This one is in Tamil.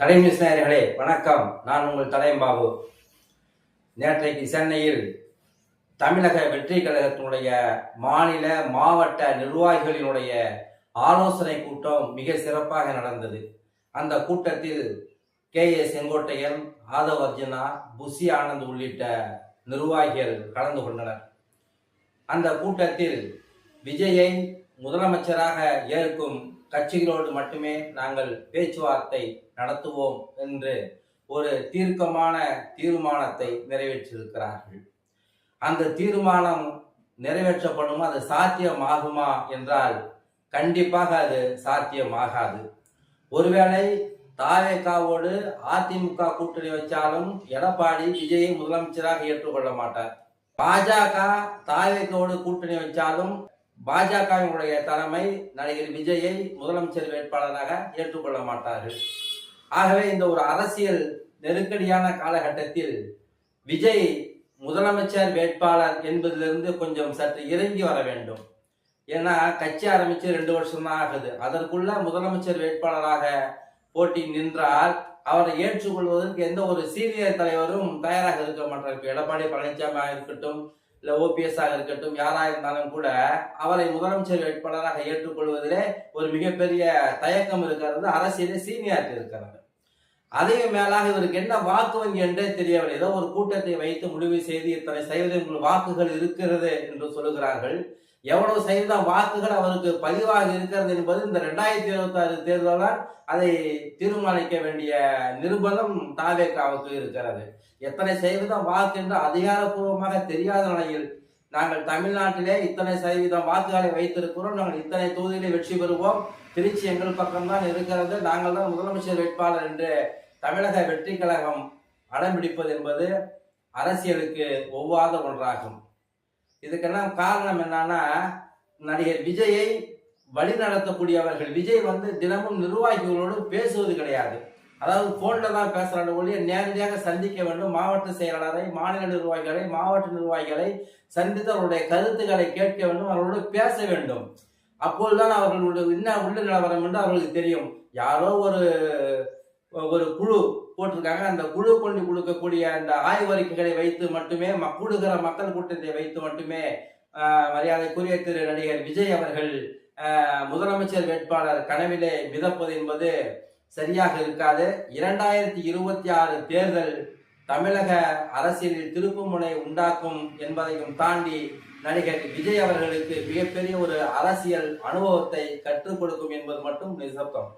தலைமை நேயர்களே வணக்கம். நான் உங்கள் தலையம்பாபு நேற்றைக்கு சென்னையில் தமிழக வெற்றி கழகத்தினுடைய மாநில மாவட்ட நிர்வாகிகளினுடைய ஆலோசனை கூட்டம் மிக சிறப்பாக நடந்தது. அந்த கூட்டத்தில் கே ஏ செங்கோட்டையன் ஆதவ் அர்ஜுனா புஷி ஆனந்த் உள்ளிட்ட நிர்வாகிகள் கலந்து கொண்டனர். அந்த கூட்டத்தில் விஜயை முதலமைச்சராக ஏற்கும் கட்சிகளோடு மட்டுமே நாங்கள் பேச்சுவார்த்தை நடத்துவோம் என்று ஒரு தீர்க்கமான தீர்மானத்தை நிறைவேற்றியிருக்கிறார்கள். அந்த தீர்மானம் நிறைவேற்றப்படும் அது சாத்தியமாகுமா என்றால் கண்டிப்பாக அது சாத்தியமாகாது. ஒருவேளை தாவேக்காவோடு அதிமுக கூட்டணி வச்சாலும் எடப்பாடி விஜயை முதலமைச்சராக ஏற்றுக்கொள்ள மாட்டார். பாஜக தாவேக்காவோடு கூட்டணி வச்சாலும் பாஜகவினுடைய தலைமை நடிகர் விஜயை முதலமைச்சர் வேட்பாளராக ஏற்றுக்கொள்ள மாட்டார்கள். ஆகவே இந்த ஒரு அரசியல் நெருக்கடியான காலகட்டத்தில் விஜய் முதலமைச்சர் வேட்பாளர் என்பதிலிருந்து கொஞ்சம் சற்று இறங்கி வர வேண்டும். ஏன்னா கட்சி ஆரம்பித்து ரெண்டு வருஷம் தான் ஆகுது. அதற்குள்ள முதலமைச்சர் வேட்பாளராக போட்டி நின்றால் அவரை ஏற்றுக்கொள்வதற்கு எந்த ஒரு சீனியர் தலைவரும் தயாராக இருக்க மாட்டார். இப்போ எடப்பாடி பழனிசாமியாக இருக்கட்டும் இல்ல ஓபிஎஸ் ஆக இருக்கட்டும் யாரா இருந்தாலும் கூட அவரை முதலமைச்சர் வேட்பாளராக ஏற்றுக்கொள்வதிலே ஒரு மிகப்பெரிய தயக்கம் இருக்கிறது அரசியலே சீனியாரிட்டி இருக்கிறது. அதையும் மேலாக இவருக்கு என்ன வாக்கு வங்கி என்றே தெரியவில்லை. ஏதோ ஒரு கூட்டத்தை வைத்து முடிவு செய்து இத்தனை சதவீதம் வாக்குகள் இருக்கிறது என்று சொல்லுகிறார்கள். எவ்வளவு சதவீதம் வாக்குகள் அவருக்கு பதிவாக இருக்கிறது என்பது இந்த ரெண்டாயிரத்தி இருபத்தி ஆறு தேர்தலால் அதை தீர்மானிக்க வேண்டிய நிர்பந்தம் தாவேக்காவுக்கு இருக்கிறது. எத்தனை சதவீதம் வாக்கு என்று அதிகாரப்பூர்வமாக தெரியாத நிலையில் நாங்கள் தமிழ்நாட்டிலே இத்தனை சதவீதம் வாக்குகளை வைத்திருக்கிறோம். நாங்கள் இத்தனை தொகுதிகளை வெற்றி பெறுவோம். திருச்சி எங்கள் பக்கம்தான் இருக்கிறது. நாங்கள் தான் முதலமைச்சர் வேட்பாளர் என்று தமிழக வெற்றி கழகம் அடம்பிடிப்பது என்பது அரசியலுக்கு ஒவ்வாத ஒன்றாகும். இதுக்கெல்லாம் காரணம் என்னன்னா நடிகர் விஜயை வழிநடத்தக்கூடியவர்கள் விஜய் வந்து தினமும் நிர்வாகிகளோடு பேசுவது கிடையாது. அதாவது போன்ல தான் பேசுறாங்க ஒழிய நேரடியாக சந்திக்க வேண்டும். மாவட்ட செயலாளரை மாநில நிர்வாகிகளை மாவட்ட நிர்வாகிகளை சந்தித்து அவருடைய கருத்துக்களை கேட்க வேண்டும். அவர்களோடு பேச வேண்டும். அப்போதுதான் அவர்களுடைய என்ன உள்ள நிலவரம் என்று அவர்களுக்கு தெரியும். யாரோ ஒரு ஒரு குழு போட்டிருக்காங்க. அந்த குழு கொண்டு கொடுக்கக்கூடிய அந்த ஆய்வறிக்கைகளை வைத்து மட்டுமே கூடுகிற மக்கள் கூட்டத்தை வைத்து மட்டுமே மரியாதைக்குரிய திரு நடிகர் விஜய் அவர்கள் முதலமைச்சர் வேட்பாளர் கனவிலே மிதப்பது என்பது சரியாக இருக்காது. இரண்டாயிரத்தி இருபத்தி ஆறு தேர்தல் தமிழக அரசியலில் திருப்புமுனை உண்டாக்கும் என்பதையும் தாண்டி நடிகர் விஜய் அவர்களுக்கு மிகப்பெரிய ஒரு அரசியல் அனுபவத்தை கற்றுக் கொடுக்கும் என்பது மட்டும் நிசப்தம்.